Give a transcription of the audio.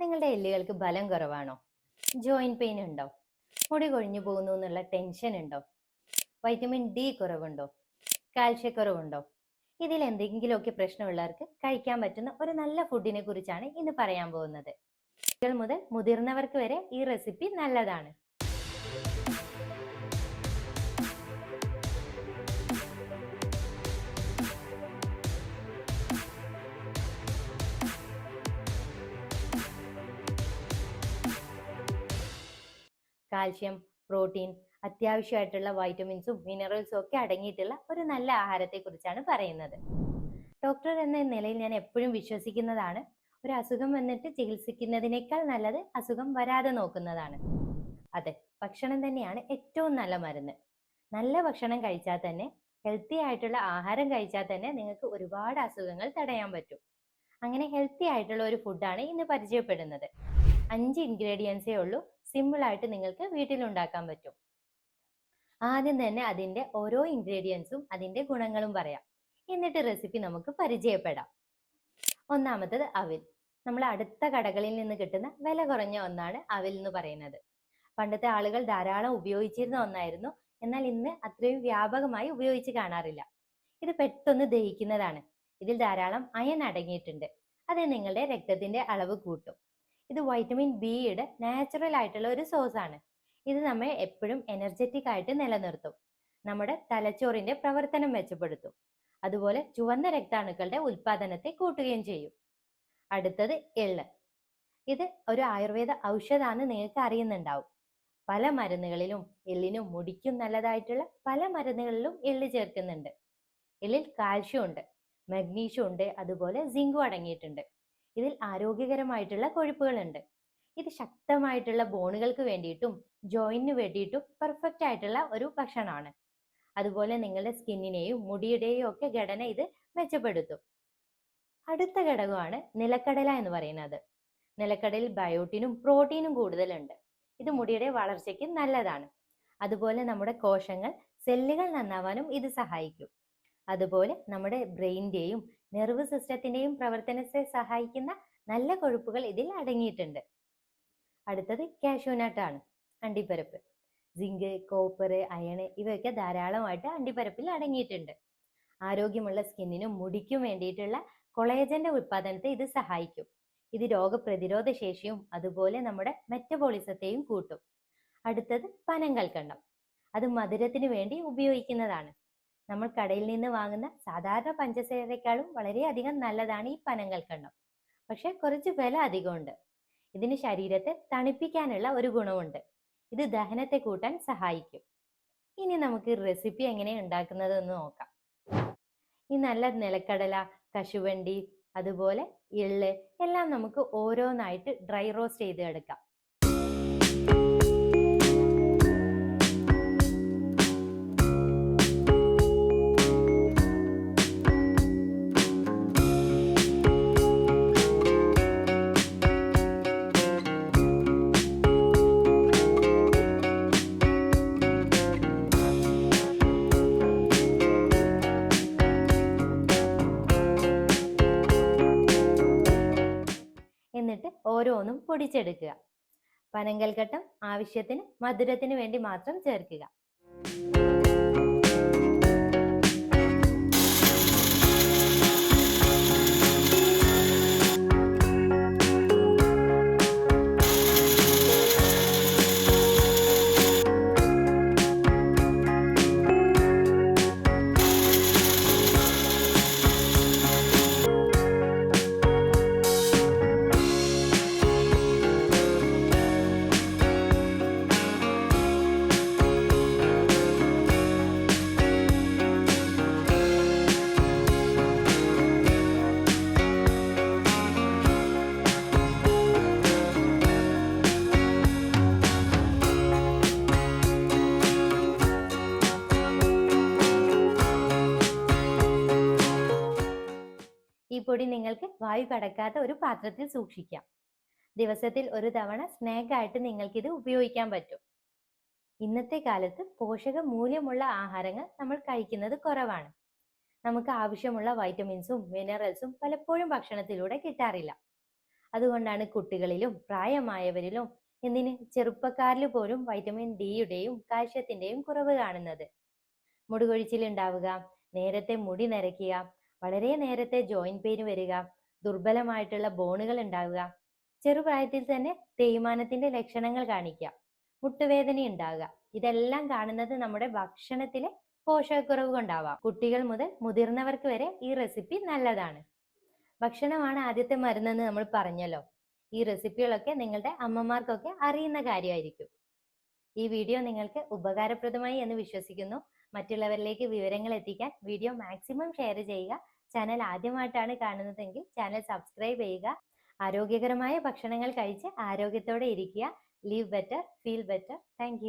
നിങ്ങളുടെ എല്ലുകൾക്ക് ബലം കുറവാണോ? ജോയിന്റ് പെയിൻ ഉണ്ടോ? മുടി കൊഴിഞ്ഞു പോകുന്നു എന്നുള്ള ടെൻഷൻ ഉണ്ടോ? വൈറ്റമിൻ ഡി കുറവുണ്ടോ? കാൽഷ്യക്കുറവുണ്ടോ ഇതിൽ എന്തെങ്കിലുമൊക്കെ പ്രശ്നമുള്ളവർക്ക് കഴിക്കാൻ പറ്റുന്ന ഒരു നല്ല ഫുഡിനെ കുറിച്ചാണ് ഇന്ന് പറയാൻ പോകുന്നത്. കുട്ടികൾ മുതൽ മുതിർന്നവർക്ക് വരെ ഈ റെസിപ്പി നല്ലതാണ്. കാൽഷ്യം പ്രോട്ടീൻ അത്യാവശ്യമായിട്ടുള്ള വൈറ്റമിൻസും മിനറൽസും ഒക്കെ അടങ്ങിയിട്ടുള്ള ഒരു നല്ല ആഹാരത്തെ കുറിച്ചാണ് പറയുന്നത്. ഡോക്ടർ എന്ന നിലയിൽ ഞാൻ എപ്പോഴും വിശ്വസിക്കുന്നതാണ് ഒരു അസുഖം വന്നിട്ട് ചികിത്സിക്കുന്നതിനേക്കാൾ നല്ലത് അസുഖം വരാതെ നോക്കുന്നതാണ്. അതെ ഭക്ഷണം തന്നെയാണ് ഏറ്റവും നല്ല മരുന്ന്. നല്ല ഭക്ഷണം കഴിച്ചാൽ തന്നെ ഹെൽത്തി ആയിട്ടുള്ള ആഹാരം കഴിച്ചാൽ തന്നെ നിങ്ങൾക്ക് ഒരുപാട് അസുഖങ്ങൾ തടയാൻ പറ്റും. അങ്ങനെ ഹെൽത്തി ആയിട്ടുള്ള ഒരു ഫുഡാണ് ഇന്ന് പരിചയപ്പെടുന്നത്. അഞ്ച് ഇൻഗ്രീഡിയൻസേ ഉള്ളൂ. സിമ്പിൾ ആയിട്ട് നിങ്ങൾക്ക് വീട്ടിലുണ്ടാക്കാൻ പറ്റും. ആദ്യം തന്നെ അതിന്റെ ഓരോ ഇൻഗ്രീഡിയൻസും അതിന്റെ ഗുണങ്ങളും പറയാം. എന്നിട്ട് റെസിപ്പി നമുക്ക് പരിചയപ്പെടാം. ഒന്നാമത്തത് അവിൽ. നമ്മൾ അടുത്ത കടകളിൽ നിന്ന് കിട്ടുന്ന വില കുറഞ്ഞ ഒന്നാണ് അവിൽ എന്ന് പറയുന്നത്. പണ്ടത്തെ ആളുകൾ ധാരാളം ഉപയോഗിച്ചിരുന്ന ഒന്നായിരുന്നു. എന്നാൽ ഇന്ന് അത്രയും വ്യാപകമായി ഉപയോഗിച്ച് കാണാറില്ല. ഇത് പെട്ടെന്ന് ദഹിക്കുന്നതാണ്. ഇതിൽ ധാരാളം അയൺ അടങ്ങിയിട്ടുണ്ട്. അത് നിങ്ങളുടെ രക്തത്തിന്റെ അളവ് കൂട്ടും. ഇത് വൈറ്റമിൻ ബിയുടെ നാച്ചുറൽ ആയിട്ടുള്ള ഒരു സോഴ്സ് ആണ്. ഇത് നമ്മെ എപ്പോഴും എനർജറ്റിക് ആയിട്ട് നിലനിർത്തും. നമ്മുടെ തലച്ചോറിന്റെ പ്രവർത്തനം മെച്ചപ്പെടുത്തും. അതുപോലെ ചുവന്ന രക്താണുക്കളുടെ ഉൽപാദനത്തെ കൂട്ടുകയും ചെയ്യും. അടുത്തത് എള്ള്. ഇത് ഒരു ആയുർവേദ ഔഷധാന്ന് നിങ്ങൾക്ക് അറിയുന്നുണ്ടാവും. പല മരുന്നുകളിലും എള്ളിനും മുടിക്കും നല്ലതായിട്ടുള്ള പല മരുന്നുകളിലും എള്ള് ചേർക്കുന്നുണ്ട്. എല്ലിൽ കാൽഷ്യം ഉണ്ട് മഗ്നീഷ്യം ഉണ്ട് അതുപോലെ സിങ്കും അടങ്ങിയിട്ടുണ്ട്. ഇതിൽ ആരോഗ്യകരമായിട്ടുള്ള കൊഴുപ്പുകളുണ്ട്. ഇത് ശക്തമായിട്ടുള്ള ബോണുകൾക്ക് വേണ്ടിയിട്ടും ജോയിന്റിന് വേണ്ടിയിട്ടും പെർഫെക്റ്റ് ആയിട്ടുള്ള ഒരു ഭക്ഷണമാണ്. അതുപോലെ നിങ്ങളുടെ സ്കിന്നിനെയും മുടിയുടെയും ഒക്കെ ഘടന ഇത് മെച്ചപ്പെടുത്തും. അടുത്ത ഘടകമാണ് നിലക്കടല എന്ന് പറയുന്നത്. നിലക്കടലിൽ ബയോട്ടിനും പ്രോട്ടീനും കൂടുതലുണ്ട്. ഇത് മുടിയുടെ വളർച്ചയ്ക്ക് നല്ലതാണ്. അതുപോലെ നമ്മുടെ കോശങ്ങൾ സെല്ലുകൾ നന്നാവാനും ഇത് സഹായിക്കും. അതുപോലെ നമ്മുടെ ബ്രെയിനിന്റെയും നെർവ് സിസ്റ്റത്തിന്റെയും പ്രവർത്തനത്തെ സഹായിക്കുന്ന നല്ല കൊഴുപ്പുകൾ ഇതിൽ അടങ്ങിയിട്ടുണ്ട്. അടുത്തത് കാഷ്യൂനട്ട് ആണ് അണ്ടിപ്പരിപ്പ്. സിങ്ക് കോപ്പർ അയണ് ഇവയൊക്കെ ധാരാളമായിട്ട് അണ്ടിപ്പരപ്പിൽ അടങ്ങിയിട്ടുണ്ട്. ആരോഗ്യമുള്ള സ്കിന്നിനും മുടിക്കും വേണ്ടിയിട്ടുള്ള കൊളേജന്റെ ഉൽപ്പാദനത്തെ ഇത് സഹായിക്കും. ഇത് രോഗപ്രതിരോധ ശേഷിയും അതുപോലെ നമ്മുടെ മെറ്റബോളിസത്തെയും കൂട്ടും. അടുത്തത് പനങ്കൽക്കണ്ടം അത് മധുരത്തിന് വേണ്ടി ഉപയോഗിക്കുന്നതാണ്. നമ്മൾ കടയിൽ നിന്ന് വാങ്ങുന്ന സാധാരണ പഞ്ചസാരയെക്കാളും വളരെയധികം നല്ലതാണ് ഈ പനങ്കൽക്കണ്ടം പക്ഷെ കുറച്ച് വില അധികമുണ്ട്. ഇതിന് ശരീരത്തെ തണുപ്പിക്കാനുള്ള ഒരു ഗുണമുണ്ട്. ഇത് ദഹനത്തെ കൂട്ടാൻ സഹായിക്കും. ഇനി നമുക്ക് റെസിപ്പി എങ്ങനെ ഉണ്ടാക്കുന്നതെന്ന് നോക്കാം. ഈ നല്ല നിലക്കടല കശുവണ്ടി അതുപോലെ എള്ള് എല്ലാം നമുക്ക് ഓരോന്നായിട്ട് ഡ്രൈ റോസ്റ്റ് ചെയ്ത് എടുക്കാം എന്നിട്ട് ഓരോന്നും പൊടിച്ചെടുക്കുക. പനങ്കൽക്കട്ടം ആവശ്യത്തിന് മധുരത്തിന് വേണ്ടി മാത്രം ചേർക്കുക. ഈ പൊടി നിങ്ങൾക്ക് വായു കടക്കാത്ത ഒരു പാത്രത്തിൽ സൂക്ഷിക്കാം. ദിവസത്തിൽ ഒരു തവണ സ്നാക്ക് ആയിട്ട് നിങ്ങൾക്ക് ഇത് ഉപയോഗിക്കാൻ പറ്റും. ഇന്നത്തെ കാലത്ത് പോഷക മൂല്യമുള്ള ആഹാരങ്ങൾ നമ്മൾ കഴിക്കുന്നത് കുറവാണ്. നമുക്ക് ആവശ്യമുള്ള വൈറ്റമിൻസും മിനറൽസും പലപ്പോഴും ഭക്ഷണത്തിലൂടെ കിട്ടാറില്ല. അതുകൊണ്ടാണ് കുട്ടികളിലും പ്രായമായവരിലും എന്തിന് ചെറുപ്പക്കാരിൽ പോലും വൈറ്റമിൻ ഡിയുടെയും കാൽഷ്യത്തിന്റെയും കുറവ് കാണുന്നത്. മുടികൊഴിച്ചിൽ ഉണ്ടാവുക നേരത്തെ മുടി നരയ്ക്കുക വളരെ നേരത്തെ ജോയിന്റ് പെയിൻ വരിക ദുർബലമായിട്ടുള്ള ബോണുകൾ ഉണ്ടാവുക ചെറുപ്രായത്തിൽ തന്നെ തേയ്മാനത്തിന്റെ ലക്ഷണങ്ങൾ കാണിക്കുക മുട്ടുവേദന ഉണ്ടാവുക ഇതെല്ലാം കാണുന്നത് നമ്മുടെ ഭക്ഷണത്തിലെ പോഷകക്കുറവ് കൊണ്ടാവാം. കുട്ടികൾ മുതൽ മുതിർന്നവർക്ക് വരെ ഈ റെസിപ്പി നല്ലതാണ്. ഭക്ഷണമാണ് ആദ്യത്തെ മരുന്നെന്ന് നമ്മൾ പറഞ്ഞല്ലോ. ഈ റെസിപ്പികളൊക്കെ നിങ്ങളുടെ അമ്മമാർക്കൊക്കെ അറിയുന്ന കാര്യമായിരിക്കും. ഈ വീഡിയോ നിങ്ങൾക്ക് ഉപകാരപ്രദമായി എന്ന് വിശ്വസിക്കുന്നു. മറ്റുള്ളവരിലേക്ക് വിവരങ്ങൾ എത്തിക്കാൻ വീഡിയോ മാക്സിമം ഷെയർ ചെയ്യുക. ചാനൽ ആദ്യമായിട്ടാണ് കാണുന്നതെങ്കിൽ ചാനൽ സബ്സ്ക്രൈബ് ചെയ്യുക. ആരോഗ്യകരമായ ഭക്ഷണങ്ങൾ കഴിച്ച് ആരോഗ്യത്തോടെ ഇരിക്കുക. Live better feel better thank